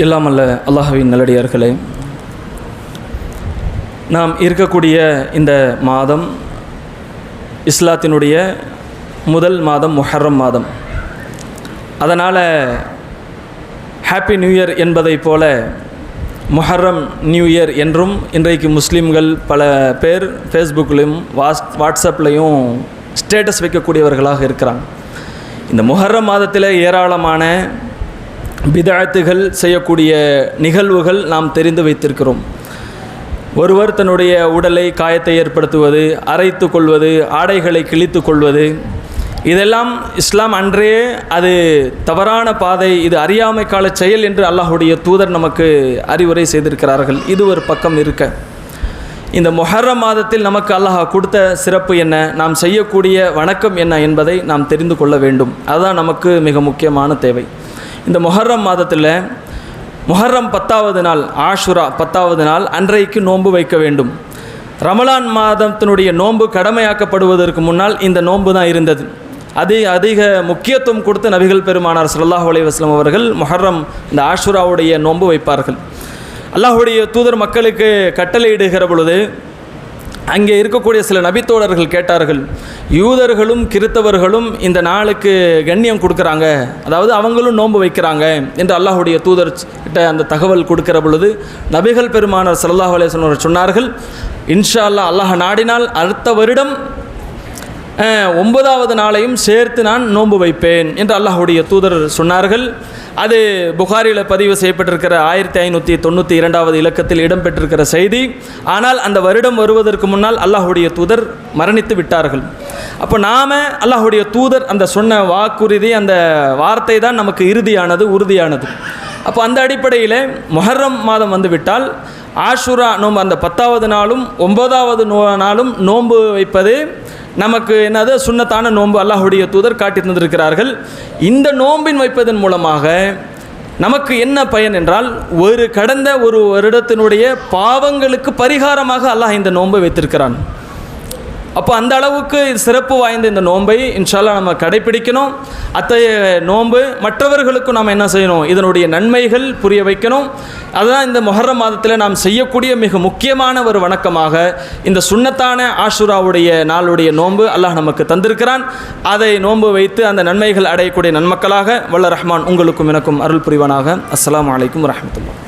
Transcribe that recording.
எல்லாம் அல்ல அல்லாஹவின் நல்லடியார்களே. நாம் இருக்கக்கூடிய இந்த மாதம் இஸ்லாத்தினுடைய முதல் மாதம் முஹர்ரம் மாதம். அதனால் ஹாப்பி நியூ இயர் என்பதைப் போல முஹர்ரம் நியூ இயர் என்றும் இன்றைக்கு முஸ்லீம்கள் பல பேர் ஃபேஸ்புக்லேயும் வாட்ஸ் வாட்ஸ்அப்லேயும் ஸ்டேட்டஸ் வைக்கக்கூடியவர்களாக இருக்கிறாங்க. இந்த முஹர்ரம் மாதத்தில் ஏராளமான பிதாத்துகள் செய்யக்கூடிய நிகழ்வுகள் நாம் தெரிந்து வைத்திருக்கிறோம். ஒருவர் தன்னுடைய உடலை காயத்தை ஏற்படுத்துவது அரைத்து கொள்வது ஆடைகளை கிழித்து கொள்வது இதெல்லாம் இஸ்லாம் அன்றே அது தவறான பாதை இது அறியாமை கால செயல் என்று அல்லாஹுடைய தூதர் நமக்கு அறிவுரை செய்திருக்கிறார்கள். இது ஒரு பக்கம் இருக்க. இந்த மொஹர்ரம் மாதத்தில் நமக்கு அல்லாஹ் கொடுத்த சிறப்பு என்ன நாம் செய்யக்கூடிய வணக்கம் என்ன என்பதை நாம் தெரிந்து கொள்ள வேண்டும். அதுதான் நமக்கு மிக முக்கியமான தேவை. இந்த மொஹர்ரம் மாதத்தில் முஹர்ரம் பத்தாவது நாள் ஆஷுரா பத்தாவது நாள் அன்றைக்கு நோன்பு வைக்க வேண்டும். ரமலான் மாதத்தினுடைய நோன்பு கடமையாக்கப்படுவதற்கு முன்னால் இந்த நோன்பு தான் இருந்தது. அதிக அதிக முக்கியத்துவம் கொடுத்து நபிகள் பெருமானார் சல்லாஹ் அலைஹி வஸ்லம் அவர்கள் முஹர்ரம் இந்த ஆஷுராவுடைய நோன்பு வைப்பார்கள். அல்லாஹுடைய தூதர் மக்களுக்கு கட்டளையிடுகிற பொழுது அங்கே இருக்கக்கூடிய சில நபித்தோழர்கள் கேட்டார்கள் யூதர்களும் கிறித்தவர்களும் இந்த நாளுக்கு கண்ணியம் கொடுக்குறாங்க அதாவது அவங்களும் நோன்பு வைக்கிறாங்க என்று அல்லாஹுடைய தூதர் கிட்ட அந்த தகவல் கொடுக்கிற பொழுது நபிகள் பெருமானார் சல்லாஹ் அலைஹி சொன்னார்கள் இன்ஷா அல்லா அல்லாஹ் நாடினால் அடுத்த வருடம் ஒன்பதாவது நாளையும் சேர்த்து நான் நோன்பு வைப்பேன் என்று அல்லாஹுடைய தூதர் சொன்னார்கள். அது புகாரியில் பதிவு செய்யப்பட்டிருக்கிற ஆயிரத்தி ஐநூற்றி தொண்ணூற்றி இரண்டாவது இலக்கத்தில் இடம்பெற்றிருக்கிற செய்தி. ஆனால் அந்த வருடம் வருவதற்கு முன்னால் அல்லாஹுடைய தூதர் மரணித்து விட்டார்கள். அப்போ நாம் அல்லாஹுடைய தூதர் அந்த சொன்ன வாக்குறுதி அந்த வார்த்தை தான் நமக்கு இறுதியானது உறுதியானது. அப்போ அந்த அடிப்படையில் மொஹர்ரம் மாதம் வந்துவிட்டால் ஆஷுரா நோன்பு அந்த பத்தாவது நாளும் ஒன்பதாவது நோ நாளும் நோன்பு வைப்பது நமக்கு என்னது? சுண்ணத்தான நோன்பு அல்லாஹுடைய தூதர் காட்டி தந்திருக்கிறார்கள். இந்த நோன்பின் வைப்பதன் மூலமாக நமக்கு என்ன பயன் என்றால் ஒரு கடந்த ஒரு வருடத்தினுடைய பாவங்களுக்கு பரிகாரமாக அல்லாஹ் இந்த நோன்பை வைத்திருக்கிறான். அப்போ அந்த அளவுக்கு சிறப்பு வாய்ந்த இந்த நோன்பை இன்ஷால்லா நம்ம கடைபிடிக்கணும். அத்தகைய நோன்பு மற்றவர்களுக்கும் நாம் என்ன செய்யணும்? இதனுடைய நன்மைகள் புரிய வைக்கணும். அதுதான் இந்த மொஹர்ரம் மாதத்தில் நாம் செய்யக்கூடிய மிக முக்கியமான ஒரு வணக்கமாக இந்த சுண்ணத்தான ஆஷுராவுடைய நாளுடைய நோன்பு அல்லாஹ் நமக்கு தந்திருக்கிறான். அதை நோன்பு வைத்து அந்த நன்மைகள் அடையக்கூடிய நன்மக்களாக வல்ல ரஹ்மான் உங்களுக்கும் எனக்கும் அருள் புரிவானாக. அஸ்லாம் வலைக்கம் வரமத்துல்லா